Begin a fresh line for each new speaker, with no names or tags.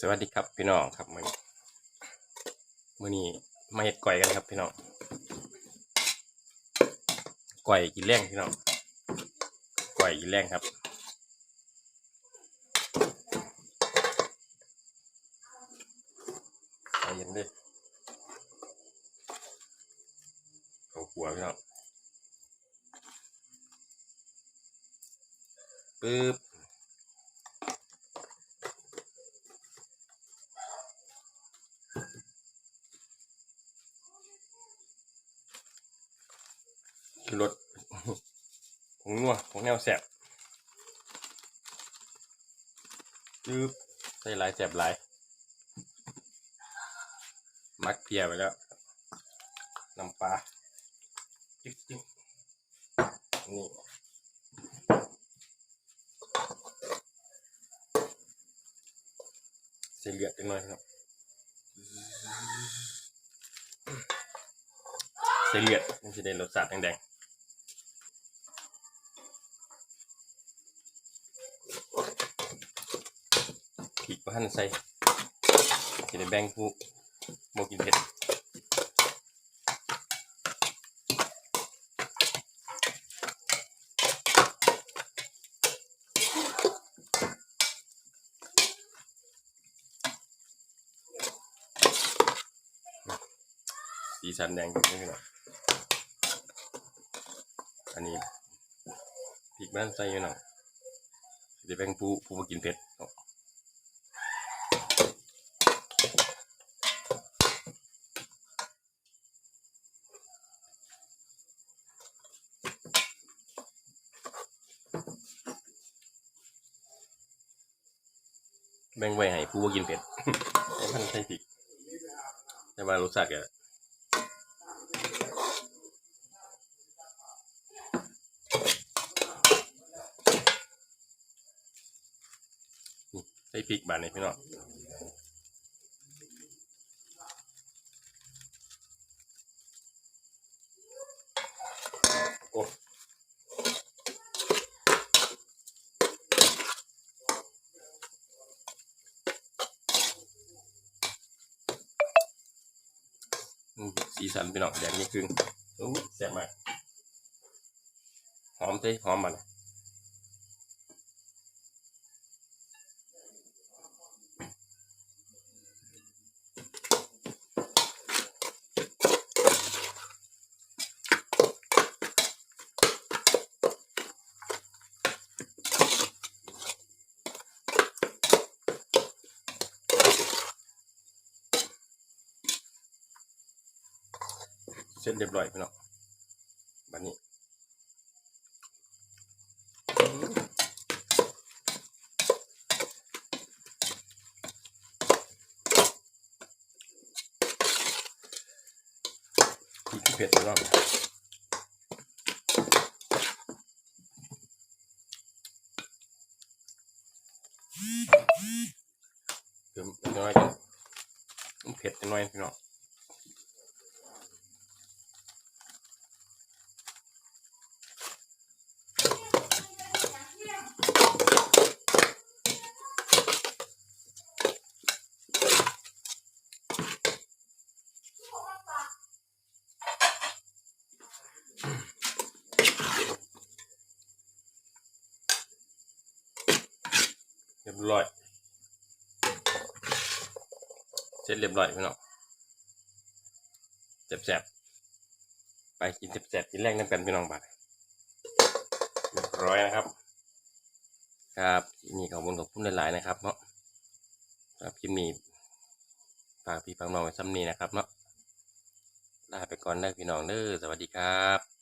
สวัสดีครับพี่น้องครับมื่อนี้มื่อนี้มาเห็ดก่อยกันครับพี่น้องก่อยกินแรงพี่น้องก่อยกินแรงครับใจเย็นดิเขากลัวพี่น้องปึ๊บ รสผงนัวผงแนวแสบยืบใส่หลายแสบหลาย มักเพียไปแล้วน้ำปลาจิ๊บจิ๊บนี่ใส่เลือดจังหน่อยครับ ใส่เลือดมันจะได้รสชาติแดงๆพริกก็หั่นใส่จะได้แบ่งผู้โมกินเผ็ด สีสันแดงจริงๆนะอันนี้พริกบ้านใส่อยู่หน่อยจะได้แบ่งผู้ผู้บ่กินเผ็ดแบ่งไว้ให้ผู้บ่กินเผ็ดให้มันใส่พริกแต่ว่ารสชาติก็ ส่พริกบานนี้พี่น้องโอ้อืมสีสันพี่น้องแดงนี่ครึ่งอู้แซ่บมากหอมเต้หอมมัน ร็จเรียบร้อยพี่น้องบัดนี้พริกเผ็ดพี่น้องเติมน้อยกันมันเผ็ดน้อยพี่น้อง เรียบร้อยเสร็จเรียบร้อยพี่น้องแสบๆไปกินแสบๆกินแรกน้ำกันพี่น้องบัดเรียบร้อยนะครับ ครับนี่ขอบคุณขอบคุณหลายๆนะครับเนาะครับคลิปนี้ฝากพี่ฟังน้องไว้ซ้ำนี้นะครับเนาะลาไปก่อนเด้อพี่น้องเด้อสวัสดีครับ